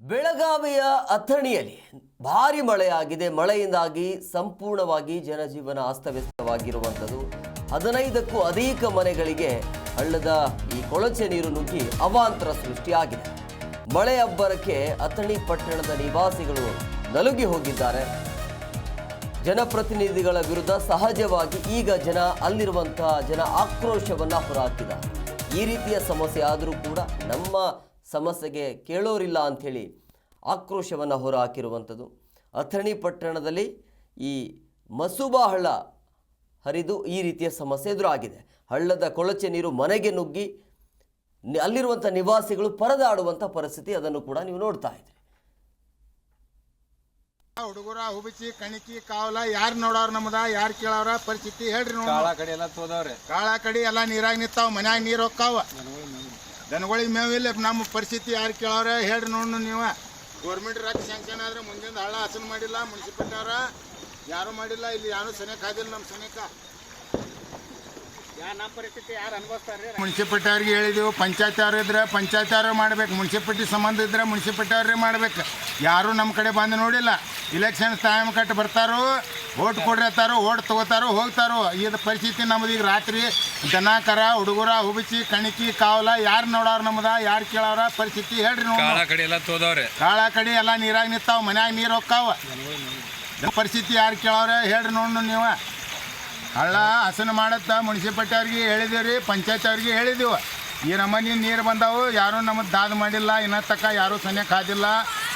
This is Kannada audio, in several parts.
ಬೆಳಗಾವಿಯ ಅಥಣಿಯಲ್ಲಿ ಭಾರಿ ಮಳೆಯಾಗಿದೆ. ಮಳೆಯಿಂದಾಗಿ ಸಂಪೂರ್ಣವಾಗಿ ಜನಜೀವನ ಅಸ್ತವ್ಯಸ್ತವಾಗಿರುವಂಥದ್ದು. ಹದಿನೈದಕ್ಕೂ ಅಧಿಕ ಮನೆಗಳಿಗೆ ಹಳ್ಳದ ಈ ಕೊಳಚೆ ನೀರು ನುಗ್ಗಿ ಅವಾಂತರ ಸೃಷ್ಟಿಯಾಗಿದೆ. ಮಳೆ ಅಬ್ಬರಕ್ಕೆ ಅಥಣಿ ಪಟ್ಟಣದ ನಿವಾಸಿಗಳು ನಲುಗಿ ಹೋಗಿದ್ದಾರೆ. ಜನಪ್ರತಿನಿಧಿಗಳ ವಿರುದ್ಧ ಸಹಜವಾಗಿ ಈಗ ಜನ ಅಲ್ಲಿರುವಂತಹ ಜನ ಆಕ್ರೋಶವನ್ನ ಹೊರಹಾಕಿದ್ದಾರೆ. ಈ ರೀತಿಯ ಸಮಸ್ಯೆ ಆದರೂ ಕೂಡ ನಮ್ಮ ಸಮಸ್ಯೆಗೆ ಕೇಳೋರಿಲ್ಲ ಅಂಥೇಳಿ ಆಕ್ರೋಶವನ್ನು ಹೊರಹಾಕಿರುವಂಥದ್ದು. ಅಥಣಿ ಪಟ್ಟಣದಲ್ಲಿ ಈ ಮಸೂಬಾ ಹಳ್ಳ ಹರಿದು ಈ ರೀತಿಯ ಸಮಸ್ಯೆ ಎದುರಾಗಿದೆ. ಹಳ್ಳದ ಕೊಳಚೆ ನೀರು ಮನೆಗೆ ನುಗ್ಗಿ ಅಲ್ಲಿರುವಂಥ ನಿವಾಸಿಗಳು ಪರದಾಡುವಂಥ ಪರಿಸ್ಥಿತಿ ಅದನ್ನು ಕೂಡ ನೀವು ನೋಡ್ತಾ ಇದ್ದೀರಿ ಹುಡುಗರ ಹುಬಿಸಿ ಕಣಿಕಿ ಕಾವಲ ಯಾರು ನೋಡೋರ್ ನಮ್ದ ಯಾರು ಕೇಳೋರ ಪರಿಸ್ಥಿತಿ ಹೇಳ್ರಿ ನೋಡ್ರಿ ಕಾಳ ಕಡೆ ಎಲ್ಲ ತೋದವ್ರೆ. ಕಾಳ ಕಡಿ ಎಲ್ಲ ನೀರಾಗ ನಿಂತಾವ ಮನ್ಯಾಗ ನೀರ್ ಹೊಕ್ಕಾವ ದನಗಳಿಗೆ ಮೇವಿಲ್ಲ ನಮ್ಮ ಪರಿಸ್ಥಿತಿ ಯಾರು ಕೇಳೋರೇ? ಹೇಳ್ರಿ ನೋಡು ನೀವು. ಗೌರ್ಮೆಂಟ್ ರಾಜ್ಯ ಸ್ಯಾಂಕ್ಷನ್ ಆದ್ರೆ ಮುಂದಿನ ಹಳ್ಳ ಹಸನ್ ಮಾಡಿಲ್ಲ ಮುನ್ಸಿಪಾಲ್ಟಿ ಯಾರೂ ಯಾರು ಮಾಡಿಲ್ಲ ಇಲ್ಲಿ ಯಾರು ಸನೇಕ ಆದಿಲ್ಲ ನಮ್ಮ ಸನೇಕ ಮುನ್ಸಿಪಾಲ್ಟಿ ಅವ್ರಿಗೆ ಹೇಳಿದೆವು ಪಂಚಾಯತ್ ಅವ್ರು ಇದ್ರೆ ಪಂಚಾಯತ್ ಅವ್ರೇ ಮಾಡ್ಬೇಕು ಮುನ್ಸಿಪಾಲ್ಟಿ ಸಂಬಂಧ ಇದ್ರೆ ಮುನ್ಸಿಪಾಲ್ಟಿ ಅವ್ರೇ ಮಾಡ್ಬೇಕು. ಯಾರು ನಮ್ಮ ಕಡೆ ಬಂದು ನೋಡಿಲ್ಲ ಇಲೆಕ್ಷನ್ ಟೈಮ್ ಕಟ್ಟು ಬರ್ತಾರೋ ಓಟ್ ಕೊಡಿರ್ತಾರೋ ಓಟ್ ತಗೋತಾರೋ ಹೋಗ್ತಾರೋ ಇದು ಪರಿಸ್ಥಿತಿ ನಮ್ದು ಈಗ ರಾತ್ರಿ. ದನಕರ ಹುಡುಗರ ಹುಬಿಚಿ ಕಣಿಕಿ ಕಾವಲ ಯಾರು ನೋಡೋರು ನಮ್ದ ಯಾರು ಕೇಳೋರ ಪರಿಸ್ಥಿತಿ ಹೇಳ್ರಿ ಕಾಳ ನೋಡಿ ಕಡೆ ಎಲ್ಲ ತೋದವ್ರೆ. ಕಾಳ ಕಡಿ ಎಲ್ಲ ನೀರಾಗ ನಿಂತಾವ ಮನ್ಯಾಗ ನೀರು ಹೋಗ್ತಾವ ಪರಿಸ್ಥಿತಿ ಯಾರು ಕೇಳವ್ರೆ ಹೇಳ್ರಿ ನೋಡು ನೀವು ಹಳ್ಳ ಹಸನ ಮಾಡತ್ತ ಮುನ್ಸಿಪಾಲ್ಟಿ ಅವ್ರಿಗೆ ಹೇಳಿದೀವಿ ರೀ ಪಂಚಾಯತ್ ಅವ್ರಿಗೆ ಹೇಳಿದೀವಿ. ಈ ನಮ್ಮನೆ ನೀರು ಬಂದಾವು ಯಾರು ನಮಗೆ ದಾದ ಮಾಡಿಲ್ಲ ಇನ್ನ ತಕ್ಕ ಯಾರೂ ಸನ್ಯಕ್ಕೆ ಆದಿಲ್ಲ.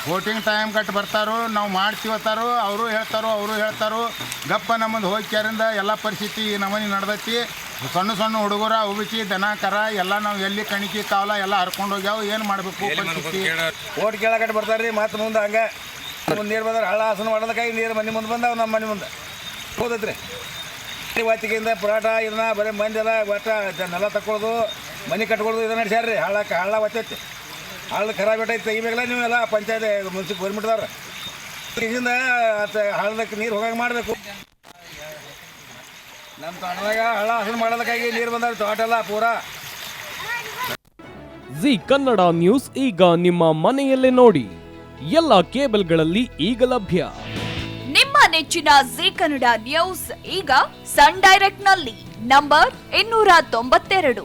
ವೋಟಿಂಗ್ ಟೈಮ್ ಕಟ್ ಬರ್ತಾರೋ ನಾವು ಮಾಡ್ತೀವತ್ತಾರೋ ಅವರು ಹೇಳ್ತಾರೋ ಅವರು ಹೇಳ್ತಾರೋ ಗಪ್ಪ ನಮ್ಮದು ಹೋಗ್ಯಾರಿಂದ ಎಲ್ಲ ಪರಿಸ್ಥಿತಿ ಈ ನಮನಿ ನಡೆದೈತಿ. ಸಣ್ಣ ಸಣ್ಣ ಹುಡುಗರ ಉಬಿಸಿ ದನ ಕರ ಎಲ್ಲ ನಾವು ಎಲ್ಲಿ ಕಣಿಕಿ ಕಾವಲ ಎಲ್ಲ ಹರ್ಕೊಂಡು ಹೋಗ್ಯಾವ ಏನು ಮಾಡಬೇಕು ಪರಿಸ್ಥಿತಿ? ಓಟ್ ಕೇಳಕಟ್ಟು ರೀ ಮತ್ತೆ ಮುಂದೆ ಹಂಗೆ. ಮುಂದೆ ನೀರು ಬಂದ್ರೆ ಹಳ್ಳ ಹಾಸನ ಮಾಡೋದಕ್ಕಾಗಿ ನೀರು ಮನೆ ಮುಂದೆ ಬಂದಾವ ನಮ್ಮ ಮನೆ ಮುಂದೆ. ಹೋದತ್ರಿ. ವಾತಿಕೆಯಿಂದ ಪುರಾಟ ಇದನ್ನ ಬರೀ ಮಂದಿ ಎಲ್ಲ ಒಟ್ಟ ನೆಲ ತಕ್ಕೊಳ್ಳೋದು ಮನೆ ಕಟ್ಕೊಳ್ಳೋದು ಇದನ್ನ ನಡೆಸ್ಯಾರ್ರಿ. ಹಳ್ಳ ಹಳ್ಳ ಒತ್ತೈತಿ. ಹಳ್ಳ ಖರಾಬ್ ಇಟ್ಟೈತಿ. ತೆಗಿಬೇಕಲ್ಲ ನೀವೆಲ್ಲ ಪಂಚಾಯತ್ ಮುನ್ಸಿಪ್ ಗೌರ್ಮೆಂಟ್ದವ್ರು. ಇದರಿಂದ ಆತ ಹಳ್ಳದಕ್ಕೆ ನೀರು ಹೋಗಂಗೆ ಮಾಡಬೇಕು. ನಮ್ಮ ತೋಟದಾಗ ಹಳ್ಳ ಹಸನ್ ಮಾಡೋದಕ್ಕಾಗಿ ನೀರು ಬಂದಾಗ ತೋಟ ಎಲ್ಲ ಪೂರಾ. ಜಿ ಕನ್ನಡ ನ್ಯೂಸ್ ಈಗ ನಿಮ್ಮ ಮನೆಯಲ್ಲೇ ನೋಡಿ. ಎಲ್ಲ ಕೇಬಲ್ಗಳಲ್ಲಿ ಈಗ ಲಭ್ಯ. ನಿಮ್ಮ ನೆಚ್ಚಿನ ಜಿ ಕನ್ನಡ ನ್ಯೂಸ್ ಈಗ ಸನ್ ಡೈರೆಕ್ಟ್ನಲ್ಲಿ ನಂಬರ್ ಇನ್ನೂರ ತೊಂಬತ್ತೆರಡು.